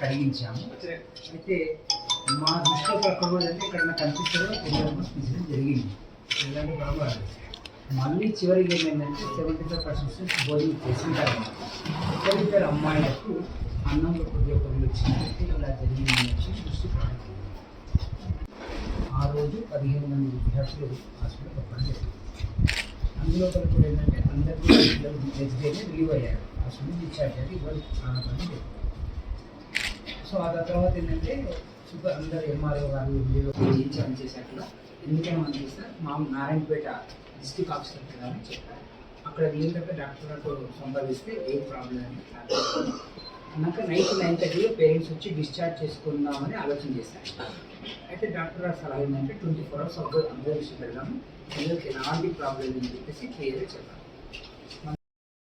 కలిగించాము. అయితే మా దృష్టిలో ప్రక్కన అంటే ఇక్కడ నాకు కనిపిస్తుందో పిల్లలకు జరిగింది. ఇలాంటి బాగా మళ్ళీ చివరికి ఏమైందంటే సెవెంటీ ఫైవ్ పర్సెంట్ భోజనం చేసిన తర్వాత ఇద్దరు అమ్మాయిలకు అన్నం కొద్ది కొద్దిగా వచ్చిందంటే ఇలా జరిగింది అని దృష్టి ఆ రోజు పదిహేను మంది విద్యార్థులు హాస్పిటల్ పడ్డారు అందులో ఒకరు కూడా ఏంటంటే అందరికీ పిల్లలు నెక్స్ట్ రిలీవ్ అయ్యారు. హాస్పిటల్ డిశ్చార్జ్ అయ్యారు ఇవాళ చాలా మంది సో ఆ తర్వాత ఏంటంటే సూపర్ అందరు ఎంఆర్ఓ గారు ఎంబీఓ చేయించాలని చేశాక ఎందుకేమని చేస్తారు మా నారాయణపేట డిస్టిక్ ఆఫీసర్ కదా అని చెప్పారు. అక్కడ ఏంటంటే డాక్టర్ గారితో సంపాదిస్తే ఏ ప్రాబ్లం అని అన్నాక నైట్ నైన్ థర్టీలో పేరెంట్స్ వచ్చి డిశ్చార్జ్ చేసుకుందామని ఆలోచన చేశారు. అయితే డాక్టర్ గారు సలహా ఏంటంటే ట్వంటీ ఫోర్ అవర్స్ అబ్జర్వేషన్ పెడదాము. పిల్లలకి ఎలాంటి ప్రాబ్లం అని చెప్పేసి క్లియర్గా చెప్పారు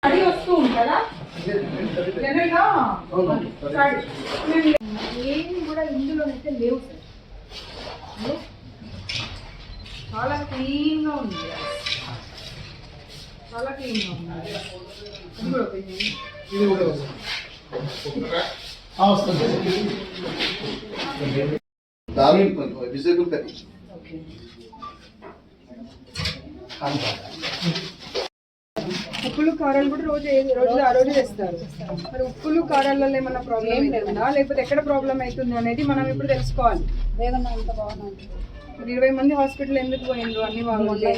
అది వస్తూ స్టార్ట్ ఏమి కూడా ఇందులోనైతే లేవు సార్? చాలా క్లీన్గా ఉంది. చాలా క్లీన్గా ఉంది ఉప్పులు కారాలు కూడా రోజు రోజు ఆ రోజు తెస్తారు. మరి ఉప్పులు కారాలలో ఏమన్నా ప్రాబ్లం ఉందా లేకపోతే ఎక్కడ ప్రాబ్లం అవుతుంది అనేది మనం ఇప్పుడు తెలుసుకోవాలి. వేగంగా అంత బాగున్నాను ఇరవై మంది హాస్పిటల్ ఎందుకు పోయిండ్రు? అన్ని బాగుంటే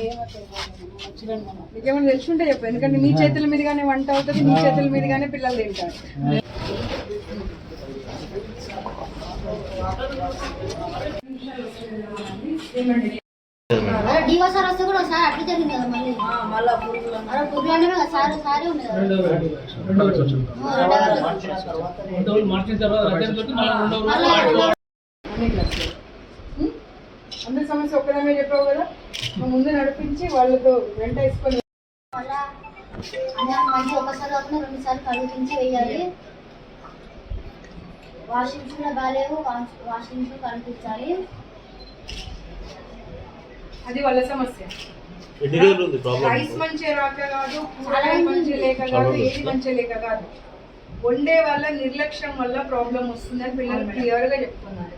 మీకేమైనా తెలుసుంటే చెప్పు. ఎందుకంటే మీ చేతుల మీదుగానే వంట అవుతుంది మీ చేతుల మీదుగానే పిల్లలు తింటారు. వస్తే కూడా ఒకసారి అట్లా జరిగింది కదా మళ్ళీ మళ్ళీ అరే పురుగులు అంటే కదా సార్ సారే ఉంది కదా ఆ, రెండో రోజు. మళ్ళా అన్ని క్లాసులు ఉం? అందరి సమస్య ఒక్కదామే చెప్పావు కదా? ముందు నడిపించి వాళ్ళతో వెంట వేసుకొని మళ్ళా మంచి ఒకసారి కాకుండా రెండు సార్లు కడిగించి వేయాలి. వాషింగ్స్ కూడా బాగాలేవు వాషింగ్స్ కనిపించాలి. అది వాళ్ళ సమస్య. రైస్ మంచిగా రాక కాదు మంచిగా లేక కాదు ఏది మంచిగా లేక కాదు. వండే వల్ల నిర్లక్ష్యం వల్ల ప్రాబ్లం వస్తుందని పిల్లలు క్లియర్గా చెప్తున్నారు.